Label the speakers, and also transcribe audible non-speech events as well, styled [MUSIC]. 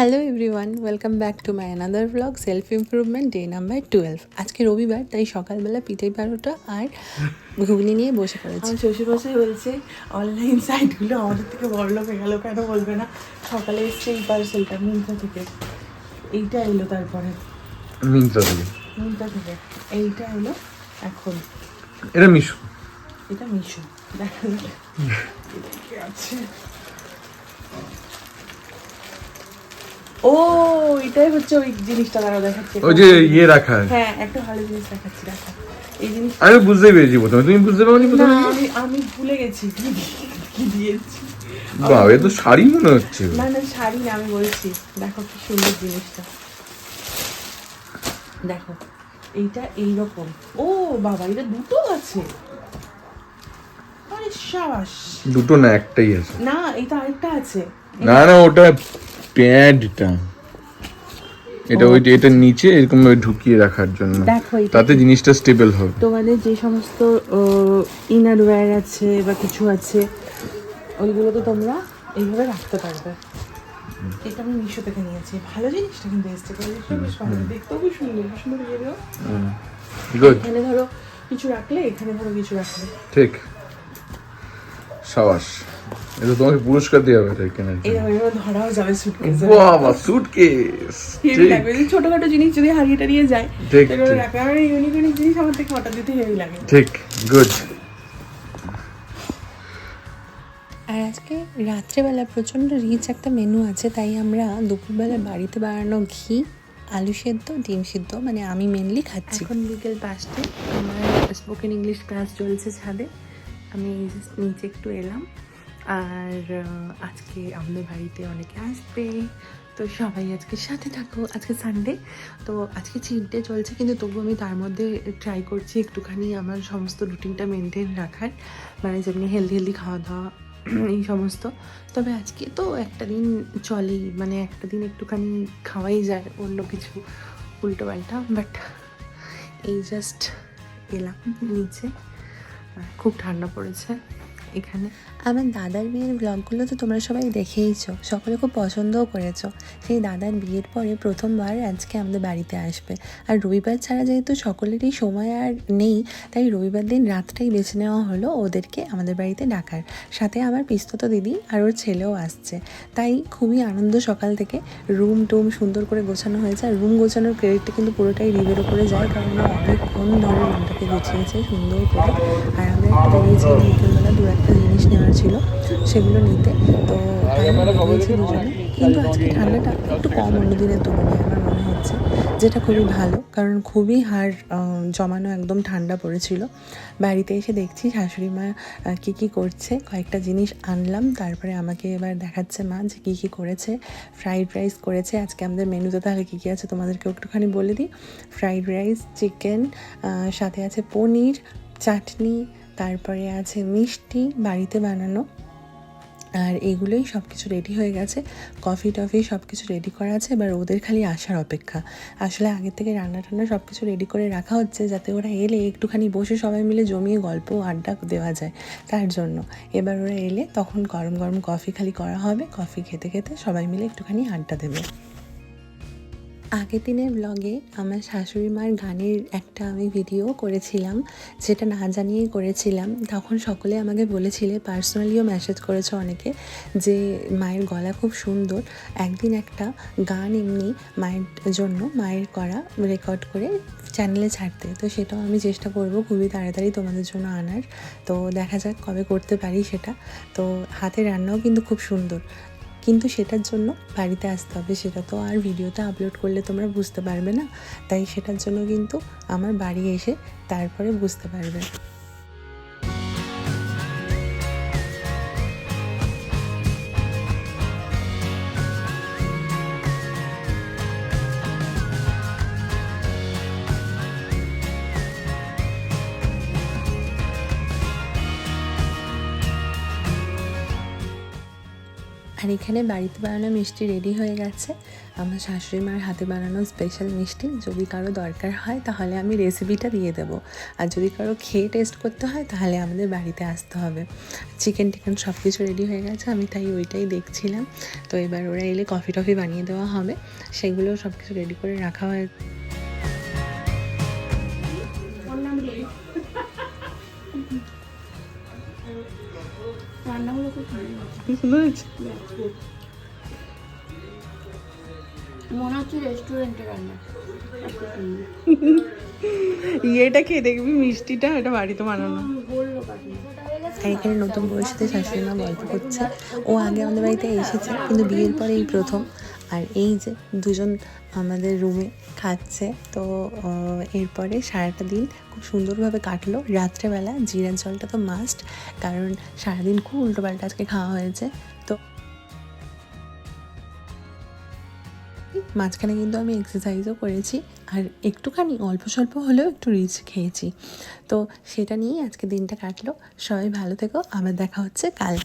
Speaker 1: Hello everyone welcome back to my another blog self improvement day number twelve আজকে রবিবার তাই সকালবেলা পিঠে বারোটা আর ঘুগনি নিয়ে বসে পড়েছি।
Speaker 2: আমার শ্বশুরমশাই বলছে অনলাইন সাইটগুলো আমাদের থেকে বড় লোক হয়ে গেল কেন বলবে না? সকালে এসছে এই পার্সেলটা মিন্ত্রা থেকে। এইটা এলো তারপরে।
Speaker 3: মিন্ত্রা থেকে।
Speaker 2: মিন্ত্রা থেকে। এইটা এলো এখন।
Speaker 3: এটা মিশো।
Speaker 2: এটা মিশো। দেখা যাবে এটা কি আছে। ও এটাই হচ্ছে ওই জিনিসটা দাঁড়াও দেখাচ্ছি।
Speaker 3: ওই যে ইয়ে রাখা
Speaker 2: হ্যাঁ একটা ভালো জিনিস দেখাচ্ছি দেখা এই জিনিস
Speaker 3: আমি বুঝতেই পেরেছি প্রথমে। তুমি বুঝতে পারোনি প্রথমে?
Speaker 2: আমি আমি ভুলে গেছি। কি কি দিয়েছি?
Speaker 3: বাবা এ তো শাড়ি মনে হচ্ছে।
Speaker 2: না না শাড়ি না আমি বলছি। দেখো কি সুন্দর জিনিসটা। দেখো এইটা এইরকম। ও বাবা এটা দুটো আছে। আরে সাবাস।
Speaker 3: দুটো না একটাই আছে।
Speaker 2: না এটা আরেকটা আছে।
Speaker 3: না না ওটা প্যাডটা এটা ওই এটার নিচে এরকম ভাবে ঢুকিয়ে রাখার জন্য।
Speaker 2: দেখো
Speaker 3: তাতে জিনিসটা স্টেবল হবে।
Speaker 2: তোমাদের যে সমস্ত ইনার ওয়্যার আছে বা কিছু আছে ওইগুলো তো তোমরা এইভাবে রাখতে পারবে। এটা আমি মিশো থেকে নিয়েছি। ভালো জিনিসটা কিন্তু এসছে। বেশ ভালো। দেখতেও খুব সুন্দর। সুন্দর ইয়ে দেওয়া। এখানে ধরো কিছু রাখলে এখানে ধরো কিছু রাখলে।
Speaker 3: ঠিক। সাবাস। এটা তোমাকে পুরস্কার দেওয়া হবে এটা কেনার
Speaker 2: ধরাও যাবে সুটকেস
Speaker 3: বাবা সুটকেস
Speaker 2: হেভি লাগবে। ছোটখাটো জিনিস যদি হারিয়ে টারিয়ে যায়
Speaker 3: ঠিক,
Speaker 2: আমার ইউনিক ইউনিক জিনিস আমার থেকে হঠাৎ দিতে হেভি লাগে।
Speaker 3: ঠিক গুড
Speaker 1: আর আজকে রাত্রেবেলা প্রচণ্ড রিচ একটা মেনু আছে তাই আমরা দুপুরবেলা বাড়িতে বানানো ঘি আলু সেদ্ধ ডিম সিদ্ধ মানে আমি মেনলি খাচ্ছি। এখন বিকেল পাঁচটে আমার স্পোকেন ইংলিশ ক্লাস চলছে ছাদে। আমি নিচে একটু এলাম। আর আজকে আমাদের বাড়িতে অনেকে আসবে। তো সবাই আজকে সাথে থাকো, আজকে সানডে তো আজকে ডে চলছে, কিন্তু তবু আমি তার মধ্যে ট্রাই করছি একটুখানি আমার সমস্ত রুটিনটা মেনটেন রাখার। মানে যেমনি হেলদি হেলদি খাওয়া দাওয়া এই সমস্ত। তবে আজকে তো একটা দিন চলেই মানে একটা দিন একটুখানি খাওয়াই যায়, অন্য কিছু উল্টো পাল্টা বাট এই জাস্ট এলাম নিচে। খুব ঠান্ডা পড়েছে। এখানে? আমার দাদার বিয়ের ব্লগগুলো তো তোমরা সবাই দেখেইছো, সকলে খুব পছন্দও করেছ। সেই দাদার বিয়ের পরে প্রথমবার আজকে আমাদের বাড়িতে আসবে। আর রবিবার ছাড়া যেহেতু সকলেরই সময় আর নেই, তাই রবিবার দিন রাতটাই বেছে নেওয়া হলো ওদেরকে আমাদের বাড়িতে ডাকার। সাথে আমার পিস্তত দিদি আর ওর ছেলেও আসছে। তাই খুবই আনন্দ সকাল থেকে। রুম টুম সুন্দর করে গোছানো হয়েছে। আর রুম গোছানোর ক্রেডিটটা কিন্তু পুরোটাই রিভের উপরে যায়, কারণ অনেকক্ষণ ধরে রুমটাকে গুছিয়েছে সুন্দর করে। আর আমরা একটু বিকেলবেলা জিনিস নেওয়ার ছিল, সেগুলো নিতে। তো আমরা দুজনে কিন্তু আজকে ঠান্ডাটা একটু কম অন্য দিনের তুলনায় আমার মনে হচ্ছে, যেটা খুবই ভালো। কারণ খুবই হাড় জমানো একদম ঠান্ডা পড়েছিল। বাড়িতে এসে দেখছি শাশুড়ি মা কী কী করছে, কয়েকটা জিনিস আনলাম। তারপরে আমাকে এবার দেখাচ্ছে মা যে কী কী করেছে ফ্রাইড রাইস করেছে। আজকে আমাদের মেনুতে তাহলে কী কী আছে তোমাদেরকেও একটুখানি বলে দিই। ফ্রাইড রাইস চিকেন সাথে আছে পনির, চাটনি তারপরে আছে মিষ্টি বাড়িতে বানানো। আর এগুলোই সব কিছু রেডি হয়ে গেছে। কফি টফি সব কিছু রেডি করা আছে, এবার ওদের খালি আসার অপেক্ষা। আসলে আগে থেকে রান্না টান্না সব কিছু রেডি করে রাখা হচ্ছে, যাতে ওরা এলে একটুখানি বসে সবাই মিলে জমিয়ে গল্প আড্ডা দেওয়া যায় তার জন্য। এবার ওরা এলে তখন গরম গরম কফি খালি করা হবে। কফি খেতে খেতে সবাই মিলে একটুখানি আড্ডা দেবে। আগের দিনের ব্লগে আমার শাশুড়ি মার গানের একটা আমি ভিডিও করেছিলাম, যেটা না জানিয়েই করেছিলাম। তখন সকলে আমাকে বলেছিলে পার্সোনালিও মেসেজ করেছে অনেকে, যে মায়ের গলা খুব সুন্দর। একদিন একটা গান এমনি মায়ের জন্য, মায়ের করা রেকর্ড করে চ্যানেলে ছাড়তে। তো সেটাও আমি চেষ্টা করব খুবই তাড়াতাড়ি তোমাদের জন্য আনার। তো দেখা যাক কবে করতে পারি সেটা। তো হাতে রান্নাও কিন্তু খুব সুন্দর। কিন্তু সেটার জন্য বাড়িতে আসতে হবে। সেটা তো আর ভিডিওটা আপলোড করলে তোমরা বুঝতে পারবে না। তাই সেটার জন্য কিন্তু আমার বাড়ি এসে তারপরে বুঝতে পারবে। আর এখানে বাড়িতে বানানো মিষ্টি রেডি হয়ে গেছে। আমার শাশুড়ি মার হাতে বানানো স্পেশাল মিষ্টি। যদি কারও দরকার হয়, তাহলে আমি রেসিপিটা দিয়ে দেবো। আর যদি কারও খেয়ে টেস্ট করতে হয়, তাহলে আমাদের বাড়িতে আসতে হবে। চিকেন টিকেন সব কিছু রেডি হয়ে গেছে, আমি তাই ওইটাই দেখছিলাম। তো এবার ওরা এলে কফি টফি বানিয়ে দেওয়া হবে। সেগুলো সব কিছু রেডি করে রাখা হয়ে
Speaker 4: রান্নাগুলো খুব সুন্দর
Speaker 2: সুন্দর হয়েছে
Speaker 4: মনে হচ্ছে রেস্টুরেন্টে রান্না [LAUGHS]
Speaker 2: ইয়েটা খেয়ে দেখবি মিষ্টিটা এটা বাড়িতে বানানো।
Speaker 1: আর এখানে নতুন বউয়ের সাথে শাশুড়ি মা গল্প করছে। ও আগে আমাদের বাড়িতে এসেছে কিন্তু বিয়ের পরে এই প্রথম। আর এই যে দুজন আমাদের রুমে খাচ্ছে তো এরপরে সারাটা দিন খুব সুন্দরভাবে কাটলো। রাত্রেবেলা জিরার জলটা তো মাস্ট কারণ সারাদিন খুব উল্টোপাল্টা আজকে খাওয়া হয়েছে। তো মাঝখানে কিন্তু আমি এক্সারসাইজও করেছি, আর একটুখানি অল্প স্বল্প হলেও একটু রিচ খেয়েছি। তো সেটা নিয়েই আজকে দিনটা কাটলো। সবাই ভালো থেকো, আবার দেখা হচ্ছে কাল।